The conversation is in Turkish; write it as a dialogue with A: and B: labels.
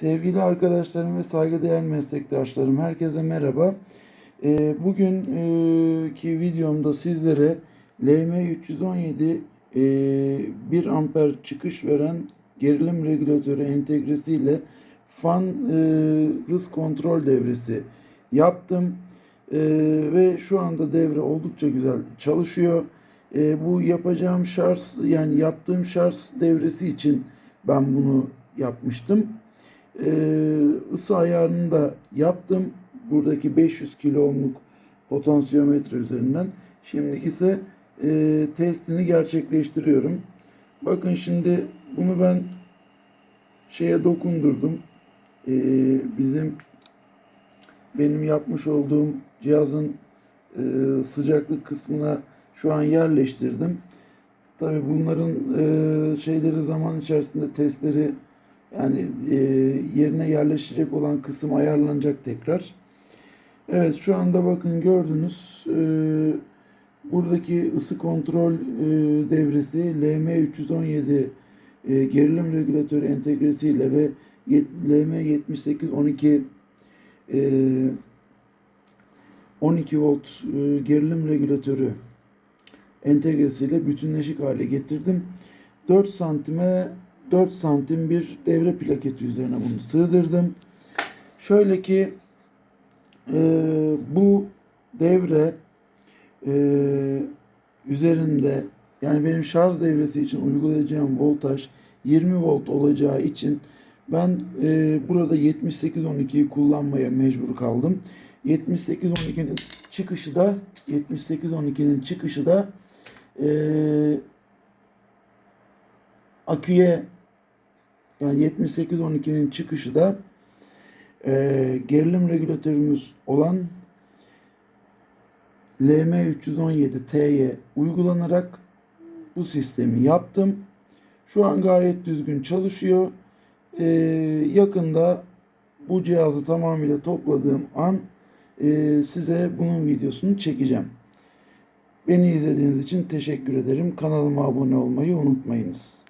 A: Sevgili arkadaşlarım ve saygıdeğer meslektaşlarım, herkese merhaba. Ee, bugünkü videomda sizlere LM317 e, 1 amper çıkış veren gerilim regülatörü entegresiyle fan e, hız kontrol devresi yaptım. E, ve şu anda devre oldukça güzel çalışıyor. E, bu yapacağım şarj yani yaptığım şarj devresi için ben bunu yapmıştım. Ee, ısı ayarını da yaptım. Buradaki 500 kilo ohmluk potansiyometre üzerinden. Şimdi ise e, testini gerçekleştiriyorum. Bakın şimdi bunu ben şeye dokundurdum. Ee, bizim benim yapmış olduğum cihazın e, sıcaklık kısmına şu an yerleştirdim. Tabi bunların e, şeyleri zaman içerisinde testleri yani e, yerine yerleşecek olan kısım ayarlanacak tekrar. Evet şu anda bakın gördünüz e, buradaki ısı kontrol e, devresi LM317 e, gerilim regülatörü entegresiyle ve yet- LM7812 e, 12 volt e, gerilim regülatörü entegresiyle bütünleşik hale getirdim. 4 santime 4 santim bir devre plaketi üzerine bunu sığdırdım. Şöyle ki e, bu devre e, üzerinde yani benim şarj devresi için uygulayacağım voltaj 20 volt olacağı için ben e, burada 7812'yi kullanmaya mecbur kaldım. 7812'nin çıkışı da 7812'nin çıkışı da e, aküye yani 7812'nin çıkışı da e, gerilim regülatörümüz olan LM317T'ye uygulanarak bu sistemi yaptım. Şu an gayet düzgün çalışıyor. E, yakında bu cihazı tamamıyla topladığım an e, size bunun videosunu çekeceğim. Beni izlediğiniz için teşekkür ederim. Kanalıma abone olmayı unutmayınız.